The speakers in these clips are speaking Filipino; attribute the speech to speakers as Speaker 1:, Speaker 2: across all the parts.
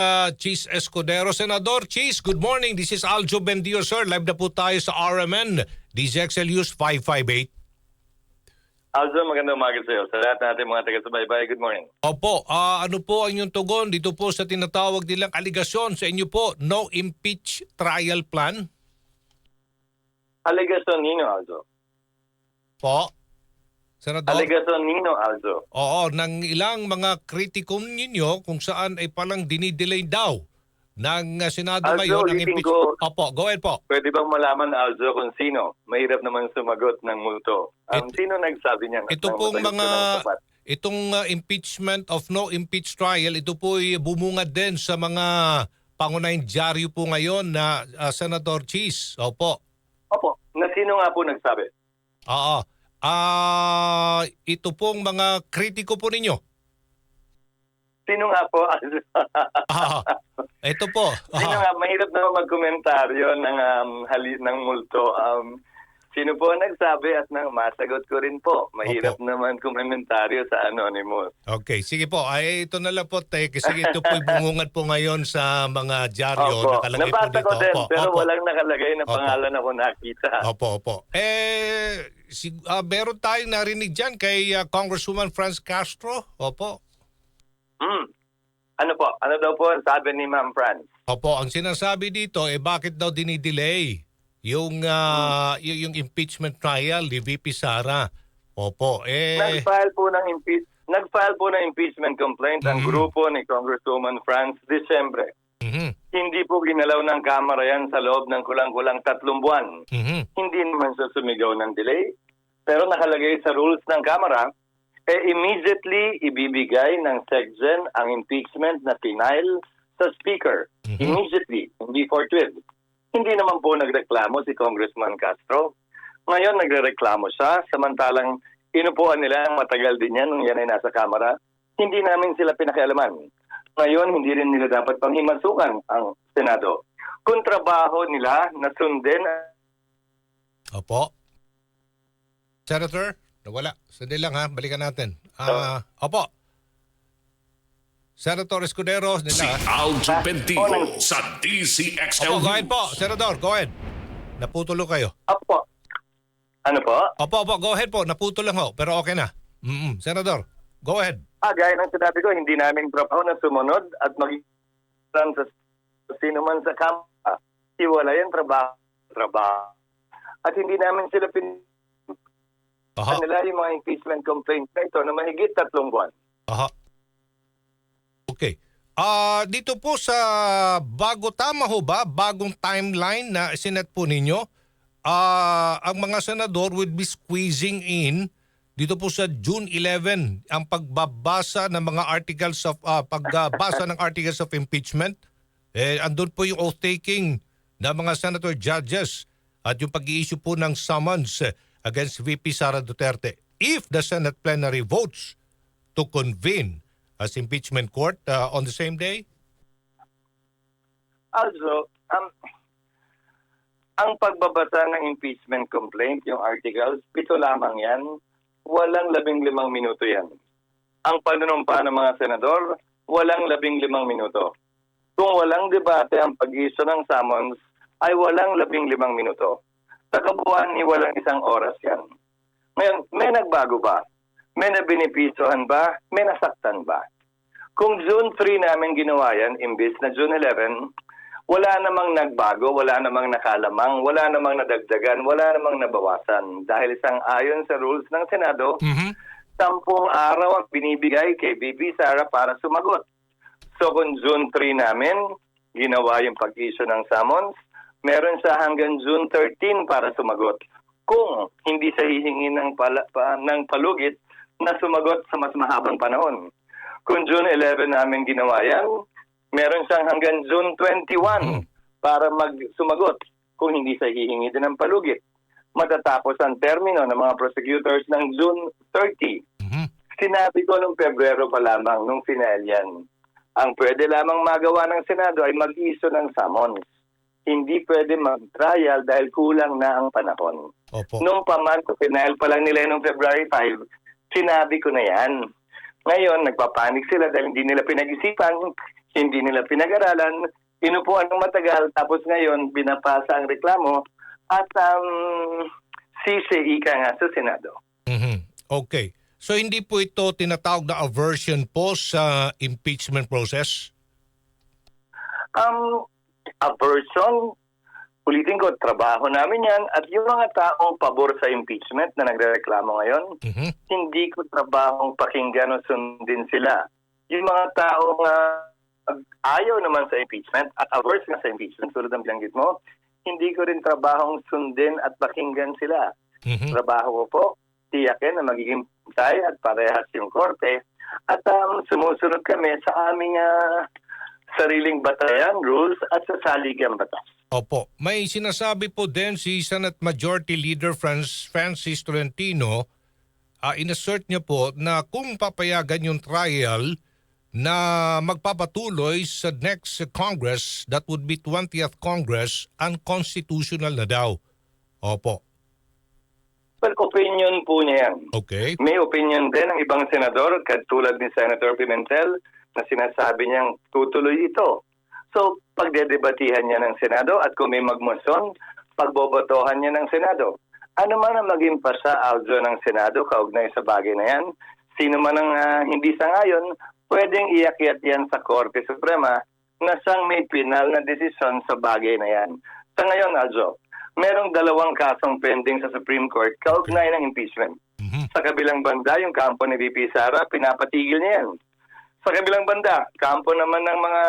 Speaker 1: uh, Cheese Escudero. Senador Cheese, good morning. This is Aljo Bendio, sir. Live na po tayo sa RMN. DZXLU's 558.
Speaker 2: Also, magandang umaga sa iyo. Sa lahat natin mga taga-subaybay, good morning.
Speaker 1: Opo, ah, ano po ang inyong tugon dito po sa tinatawag nilang aligasyon sa inyo po, no impeach trial plan?
Speaker 2: Alegasyon Nino Alzo.
Speaker 1: Po? Senador?
Speaker 2: Alegasyon Nino Alzo.
Speaker 1: Oo, ng ilang mga kritikum ninyo kung saan ay palang dinidelay daw ng uh, Senado
Speaker 2: Aljo,
Speaker 1: ngayon ang
Speaker 2: ulitin
Speaker 1: impeach.
Speaker 2: ko.
Speaker 1: Opo, go ahead po.
Speaker 2: Pwede bang malaman, Alzo, kung sino? Mahirap naman sumagot ng multo. Ang
Speaker 1: Ito-
Speaker 2: sino nagsabi niyan?
Speaker 1: Ito pong mga
Speaker 2: ng
Speaker 1: itong uh, impeachment of no impeach trial, ito po ay bumungad din sa mga pangunahing dyaryo po ngayon na uh, Senator Cheese. Opo.
Speaker 2: Opo, na sino nga po nagsabi?
Speaker 1: Oo. Ah, ito pong mga kritiko po ninyo.
Speaker 2: Sino nga po?
Speaker 1: Ah, ito po.
Speaker 2: sino
Speaker 1: Ah,
Speaker 2: nga, mahirap naman magkomentaryo ng, um, hali, ng multo. Um, sino po ang nagsabi at nang masagot ko rin po. Mahirap
Speaker 1: Opo.
Speaker 2: naman komentaryo sa anonymous.
Speaker 1: okay, sige po. Ay, ito na lang po, te. Kasi ito po bumungad po ngayon sa mga dyaryo.
Speaker 2: Opo.
Speaker 1: Nakalagay po
Speaker 2: Nabasa
Speaker 1: dito.
Speaker 2: ko din,
Speaker 1: Opo,
Speaker 2: pero
Speaker 1: opo.
Speaker 2: walang nakalagay na
Speaker 1: Opo.
Speaker 2: pangalan ako nakita.
Speaker 1: Opo, opo. Eh, si, ah, meron tayong narinig dyan kay ah, Congresswoman Franz Castro. Opo.
Speaker 2: Hmm. Ano po? Ano daw po ang sabi ni Ma'am Fran?
Speaker 1: Opo, ang sinasabi dito, eh bakit daw dinidelay yung, y- yung impeachment trial ni VP Sara? Opo, eh...
Speaker 2: Nag-file po ng impeach Nag-file po ng impeachment complaint ang
Speaker 1: Mhm.
Speaker 2: grupo ni Congresswoman Franz Disyembre.
Speaker 1: mhm,
Speaker 2: Hindi po ginalaw ng Kamara yan sa loob ng kulang-kulang tatlong buwan.
Speaker 1: mhm.
Speaker 2: Hindi naman siya sumigaw ng delay. Pero nakalagay sa rules ng Kamara, eh immediately ibibigay ng SECGEN ang impeachment na final sa Speaker.
Speaker 1: Mhm.
Speaker 2: Immediately, hindi forthwith. Hindi naman po nagreklamo si Congressman Castro. Ngayon nagrereklamo siya, samantalang inupuan nila ang matagal din yan nung yan ay nasa Kamara. Hindi namin sila pinakialaman. Ngayon, hindi rin nila dapat panghimasukan ang Senado. Kung trabaho nila na sundin
Speaker 1: Opo. Senator, nawala. Sandali lang ha, balikan natin. Ah, opo. Senator Escudero,
Speaker 3: Si
Speaker 1: nila.
Speaker 3: Aljo Bendigo
Speaker 2: Opo.
Speaker 3: sa
Speaker 1: Opo,
Speaker 3: DCXL
Speaker 1: go ahead po.
Speaker 3: News.
Speaker 1: Senador, go ahead. Naputulo kayo.
Speaker 2: Apo. Ano po?
Speaker 1: Opo, opo, go ahead po. Naputol lang ho, pero okay na. mm Senador, go ahead.
Speaker 2: Ah, gaya ng sinabi ko, hindi namin trabaho na sumunod at maging sa sino man sa kampa. Iwala yan, trabaho. Trabaho. At hindi namin sila pin
Speaker 1: Aha,
Speaker 2: nila yung mga impeachment complaints na ito na mahigit tatlong buwan.
Speaker 1: aha. Okay. Ah, dito po sa bago tama ho ba, bagong timeline na sinet po ninyo, ah, ang mga senador would be squeezing in dito po sa June 11 ang pagbabasa ng mga articles of ah, pagbasa ng articles of impeachment. Eh andun po yung oath taking ng mga senator judges at yung pag-i-issue po ng summons against VP Sara Duterte. If the Senate plenary votes to convene as impeachment court uh, on the same day?
Speaker 2: Also, um, ang pagbabasa ng impeachment complaint, yung articles, pito lamang yan. Walang labing limang minuto yan. Ang panunumpa ng mga senador, walang labing limang minuto. Kung walang debate ang pag-issue ng summons, ay walang labing limang minuto. Sa kabuuan, ni walang isang oras yan. Ngayon, may nagbago ba? May nabinipisohan ba? May nasaktan ba? Kung June 3 namin ginawa yan, imbis na June 11, wala namang nagbago, wala namang nakalamang, wala namang nadagdagan, wala namang nabawasan. Dahil isang ayon sa rules ng Senado,
Speaker 1: Mhm.
Speaker 2: sampung araw ang binibigay kay BP Sara para sumagot. So kung June 3 namin, ginawa yung pag-issue ng summons, meron siya hanggang June 13 para sumagot. Kung hindi siya hihingi ng, pala, pa, ng palugit na sumagot sa mas mahabang panahon. Kung June 11 namin ginawa yan, meron siyang hanggang June 21 para mag sumagot kung hindi siya hihingi din ng palugit. Matatapos ang termino ng mga prosecutors ng June 30.
Speaker 1: Mhm.
Speaker 2: Sinabi ko nung Pebrero pa lamang, nung final yan, ang pwede lamang magawa ng Senado ay mag-issue ng summons. Hindi pwede mag-trial dahil kulang na ang panahon.
Speaker 1: Opo.
Speaker 2: Nung paman, final pa lang nila nung February 5, sinabi ko na yan. Ngayon, nagpapanik sila dahil hindi nila pinag-isipan, hindi nila pinag-aralan, inupuan ng matagal, tapos ngayon, binapasa ang reklamo at um, sisi ika nga sa Senado.
Speaker 1: Mhm. Okay. So hindi po ito tinatawag na aversion po sa impeachment process?
Speaker 2: Um, aversion, ulitin ko, trabaho namin yan at yung mga taong pabor sa impeachment na nagrereklamo ngayon,
Speaker 1: Mhm.
Speaker 2: hindi ko trabahong pakinggan o sundin sila. Yung mga taong ah, ayaw naman sa impeachment at averse nga sa impeachment, tulad ng binanggit mo, hindi ko rin trabahong sundin at pakinggan sila.
Speaker 1: Mhm.
Speaker 2: Trabaho ko po, tiyakin na magiging tayo at parehas yung korte at um, sumusunod kami sa aming ah, sariling batayan, rules at sa saligang batas.
Speaker 1: Opo. May sinasabi po din si Senate Majority Leader Franz, Francis Tolentino, uh, inassert niya po na kung papayagan yung trial na magpapatuloy sa next Congress, that would be 20th Congress, unconstitutional na daw. Opo.
Speaker 2: Well, opinion po niya yan.
Speaker 1: Okay.
Speaker 2: May opinion din ng ibang senador, katulad ni Senator Pimentel, na sinasabi niyang tutuloy ito. So, pagdedebatihan niya ng Senado at kung may magmoson, pagbobotohan niya ng Senado. Ano man ang maging pasa audio ng Senado kaugnay sa bagay na yan, sino man ang ah, hindi sangayon, pwedeng iakyat yan sa Korte Suprema na siyang may pinal na desisyon sa bagay na yan. Sa ngayon, Aljo, merong dalawang kasong pending sa Supreme Court kaugnay ng impeachment.
Speaker 1: Mhm.
Speaker 2: Sa kabilang banda, yung kampo ni VP Sara, pinapatigil niya yan. Sa kabilang banda, kampo naman ng mga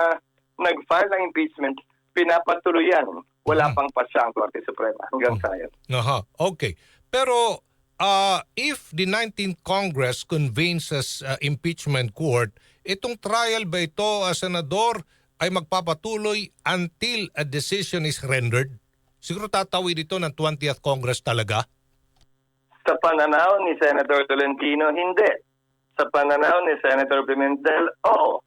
Speaker 2: ah, nag-file ng impeachment, pinapatuloy yan. Wala
Speaker 1: Mhm.
Speaker 2: pang pasya ang Korte Suprema hanggang sa ngayon.
Speaker 1: Aha, okay. Pero uh, if the 19th Congress convenes as uh, impeachment court, itong trial ba ito, uh, Senador, ay magpapatuloy until a decision is rendered? Siguro tatawid ito ng 20th Congress talaga?
Speaker 2: Sa pananaw ni Senator Tolentino, hindi. Sa pananaw ni Senator Pimentel, oo.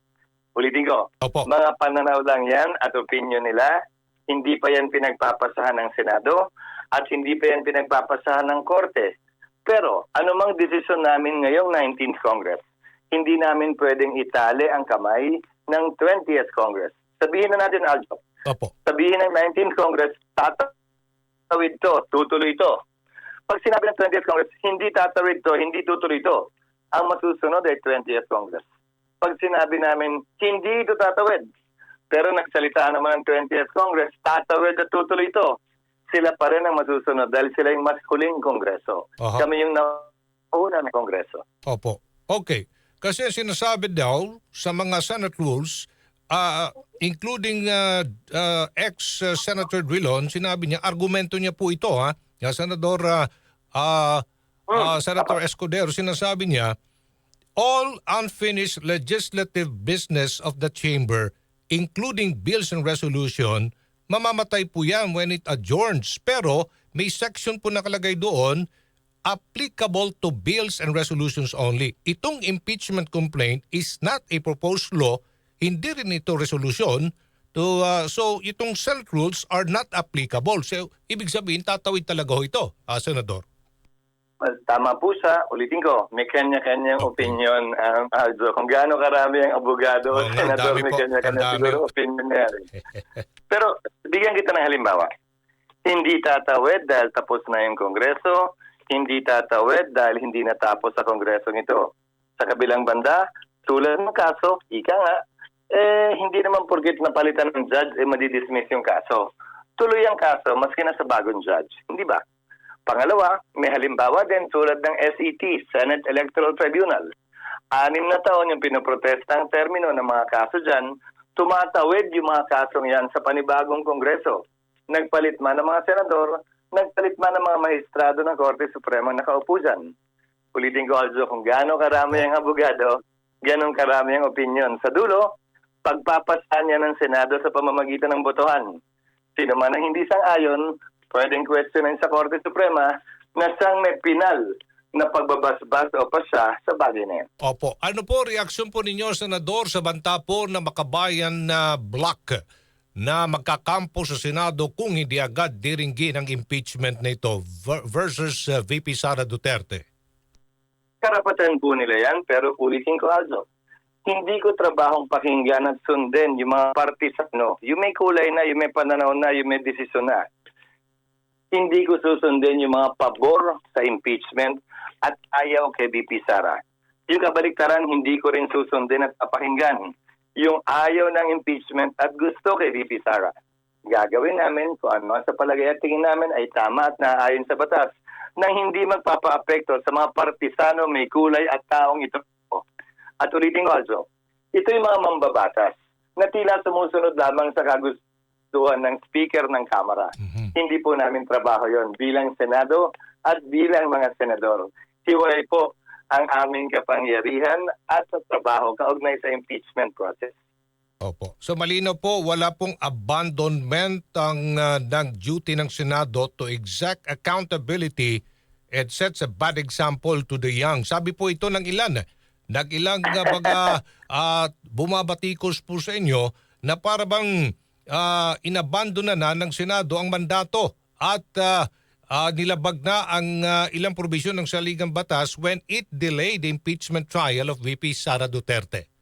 Speaker 2: Ulitin ko,
Speaker 1: Opo.
Speaker 2: mga pananaw lang yan at opinion nila. Hindi pa yan pinagpapasahan ng Senado at hindi pa yan pinagpapasahan ng Korte. Pero anumang desisyon namin ngayong 19th Congress, hindi namin pwedeng itali ang kamay ng 20th Congress. Sabihin na natin, Aljo,
Speaker 1: Opo.
Speaker 2: sabihin ng 19th Congress, tatawid to, tutuloy to. Pag sinabi ng 20th Congress, hindi tatawid to, hindi tutuloy to. Ang masusunod ay 20th Congress. Pag sinabi namin, hindi ito tatawid, pero nagsalita naman ng 20th Congress, tatawid at tutuloy to. Sila pa rin ang masusunod dahil sila yung mas huling Kongreso.
Speaker 1: Aha.
Speaker 2: Kami yung nauna ng Kongreso.
Speaker 1: Opo. Okay. Kasi sinasabi daw sa mga Senate rules, uh, including uh, uh, ex-Senator Drilon, sinabi niya, argumento niya po ito, ha? Senador uh, uh, uh, Senator Escudero, sinasabi niya, all unfinished legislative business of the chamber, including bills and resolution, mamamatay po yan when it adjourns. Pero may section po nakalagay doon, applicable to bills and resolutions only. Itong impeachment complaint is not a proposed law, hindi rin ito resolution. To, uh, so itong Senate rules are not applicable. So ibig sabihin tatawid talaga ho ito, ah, Senador.
Speaker 2: Well, tama po siya. Ulitin ko, may kanya-kanyang
Speaker 1: Okay.
Speaker 2: opinion ang Aldo. Kung gaano karami ang abogado,
Speaker 1: Oo nga,
Speaker 2: senador, may kanya-kanya siguro opinion na. Pero bigyan kita ng halimbawa. Hindi tatawid dahil tapos na yung Kongreso. Hindi tatawid dahil hindi natapos sa Kongreso nito. Sa kabilang banda, tulad ng kaso, ika nga, eh, hindi naman porgit na palitan ng judge, eh, madidismiss yung kaso. Tuloy ang kaso, maski na sa bagong judge. Hindi ba? Pangalawa, may halimbawa din tulad ng SET, Senate Electoral Tribunal. Anim na taon yung pinoprotesta ang termino ng mga kaso dyan, tumatawid yung mga kasong yan sa panibagong kongreso. Nagpalit man ng mga senador, nagpalit man ng mga maestrado ng Korte Suprema na nakaupo dyan. Ulitin ko, Aljo, kung gaano karami ang abogado, ganong karami ang opinion. Sa dulo, pagpapasahan niya ng Senado sa pamamagitan ng botohan. Sino man ang hindi sang-ayon, pwedeng questionin sa Korte Suprema na siyang may pinal na pagbabasbas o pasya sa bagay na yan.
Speaker 1: Opo. Ano po reaksyon po ninyo, Senador, sa banta po na makabayan na block na magkakampo sa Senado kung hindi agad diringgin ang impeachment na ito ver- versus uh, VP Sara Duterte?
Speaker 2: Karapatan po nila yan, pero ulitin ko also, hindi ko trabahong pakinggan at sundin yung mga partisano. Yung may kulay na, yung may pananaw na, yung may desisyon na. Hindi ko susundin yung mga pabor sa impeachment at ayaw kay BP Sara. Yung kabaliktaran, hindi ko rin susundin at papakinggan yung ayaw ng impeachment at gusto kay BP Sara. Gagawin namin kung ano sa palagay at tingin namin ay tama at naaayon sa batas na hindi magpapa-apekto sa mga partisano, may kulay at taong ito. At ulitin ko also, ito yung mga mambabatas na tila sumusunod lamang sa kagustuhan ng speaker ng Kamara.
Speaker 1: Mhm.
Speaker 2: Hindi po namin trabaho yon bilang Senado at bilang mga senador. Hiwalay po ang aming kapangyarihan at sa trabaho kaugnay sa impeachment process.
Speaker 1: Opo. So malino po, wala pong abandonment ang uh, ng duty ng Senado to exact accountability and sets a bad example to the young. Sabi po ito ng ilan. Nag-ilang uh, baga uh, bumabatikos po sa inyo na para bang uh, inabandon na, na ng Senado ang mandato at uh, uh, nilabag na ang uh, ilang probisyon ng saligang batas when it delayed the impeachment trial of VP Sara Duterte.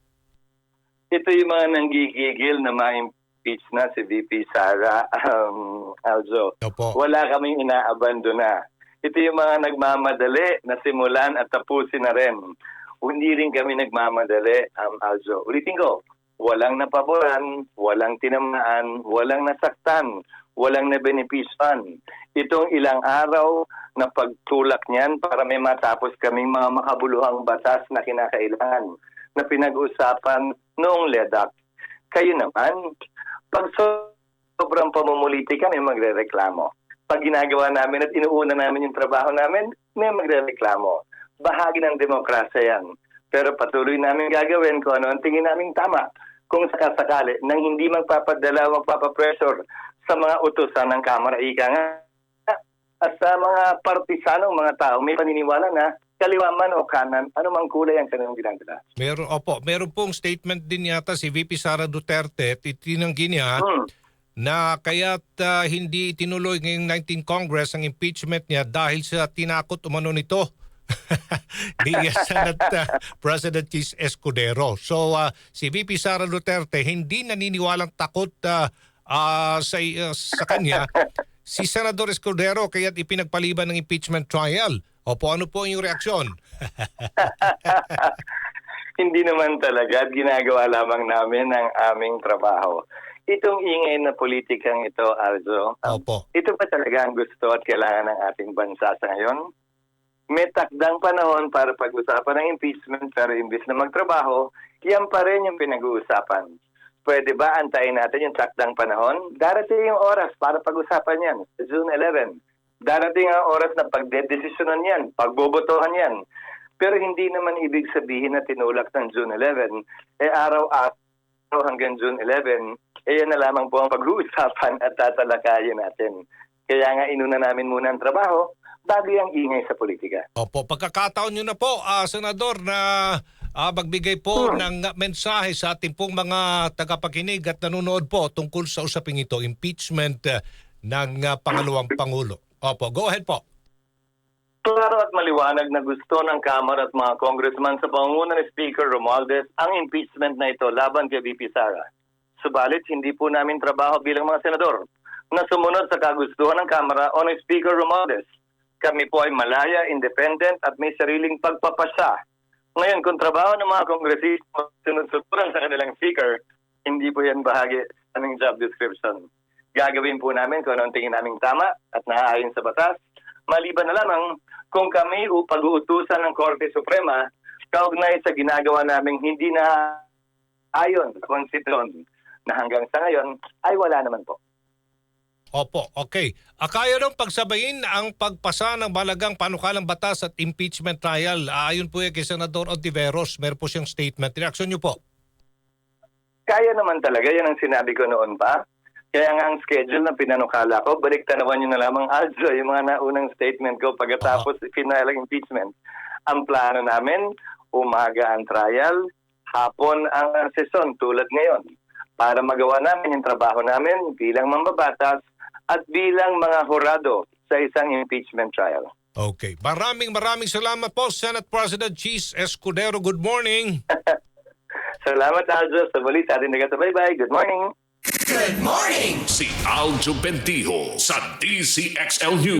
Speaker 2: Ito yung mga nanggigigil na ma-impeach na si VP Sara um, Alzo.
Speaker 1: Opo.
Speaker 2: Wala kaming inaabandona. Ito yung mga nagmamadali na simulan at tapusin na rin. Hindi rin kami nagmamadali, um, Alzo. Ulitin ko, walang napaboran, walang tinamaan, walang nasaktan, walang nabenepisyan. Itong ilang araw na pagtulak niyan para may matapos kaming mga makabuluhang batas na kinakailangan na pinag-usapan noong LEDAC. Kayo naman, pag so- sobrang pamumuliti kami magre-reklamo. Pag ginagawa namin at inuuna namin yung trabaho namin, may magre-reklamo. Bahagi ng demokrasya yan. Pero patuloy namin gagawin kung ano ang tingin namin tama. Kung sakasakali nang hindi magpapadala o magpapapressure sa mga utusan ng Kamara, ika nga, at sa mga partisanong mga tao, may paniniwala na kaliwa man o kanan, anumang kulay ang kanilang ginagawa.
Speaker 1: Meron, opo, meron pong statement din yata si VP Sara Duterte itinanggi niya
Speaker 2: Hmm.
Speaker 1: na kaya't ah, hindi tinuloy ngayong 19 Congress ang impeachment niya dahil sa tinakot umano nito ni Senate ah, President Chis Escudero. So ah, si VP Sara Duterte hindi naniniwalang takot ah, ah, sa, ah, sa kanya si Senador Escudero kaya't ipinagpaliban ng impeachment trial. Opo, ano po yung reaksyon?
Speaker 2: Hindi naman talaga at ginagawa lamang namin ang aming trabaho. Itong ingay na politikang ito, Alzo,
Speaker 1: Opo.
Speaker 2: ito ba talaga ang gusto at kailangan ng ating bansa sa ngayon? May takdang panahon para pag-usapan ng impeachment pero imbis na magtrabaho, yan pa rin yung pinag-uusapan. Pwede ba antayin natin yung takdang panahon? Darating yung oras para pag-usapan yan, June 11. Darating ang oras na pagdedesisyonan yan, pagbobotohan yan. Pero hindi naman ibig sabihin na tinulak ng June 11, eh araw-araw hanggang June 11, eh yan na lamang po ang pag-uusapan at tatalakayin natin. Kaya nga inuna namin muna ang trabaho bago yung ingay sa politika.
Speaker 1: Opo, pagkakataon nyo na po, ah, Senador, na ah, magbigay po
Speaker 2: Hmm.
Speaker 1: ng ah, mensahe sa ating pong mga tagapakinig at nanonood po tungkol sa usaping ito, impeachment ah, ng ah, pangalawang Pangulo. Opo, go ahead po.
Speaker 2: Klaro at maliwanag na gusto ng Kamara at mga congressman sa pangunguna ni Speaker Romualdez ang impeachment na ito laban kay VP Sara. Subalit, hindi po namin trabaho bilang mga senador na sumunod sa kagustuhan ng Kamara o ng Speaker Romualdez. Kami po ay malaya, independent at may sariling pagpapasya. Ngayon, kung trabaho ng mga kongresista sunod-sunuran sa kanilang speaker, hindi po yan bahagi ng aming job description. Gagawin po namin kung anong tingin naming tama at naaayon sa batas maliban na lamang kung kami o pag-uutusan ng Korte Suprema kaugnay sa ginagawa naming hindi na ayon sa konstitusyon na hanggang sa ngayon ay wala naman po.
Speaker 1: Opo, okay. Akaya nung pagsabayin ang pagpasa ng balagang panukalang batas at impeachment trial. Ayon po yan kay Senador Ontiveros, meron po siyang statement. Reaksyon nyo po.
Speaker 2: Kaya naman talaga, yan ang sinabi ko noon pa. Kaya nga ang schedule na pinanukala ko, balik tanawan nyo na lamang also yung mga naunang statement ko pagkatapos final ang impeachment. Ang plano namin, umaga ang trial, hapon ang sesyon tulad ngayon para magawa namin yung trabaho namin bilang mambabatas at bilang mga hurado sa isang impeachment trial.
Speaker 1: Okay. Maraming maraming salamat po, Senate President Cheese Escudero. Good morning.
Speaker 2: Salamat, Aljo, sa muli sa ating nagatabay-bye. Good morning.
Speaker 3: Si Aljo Bentijo sa DCXL News.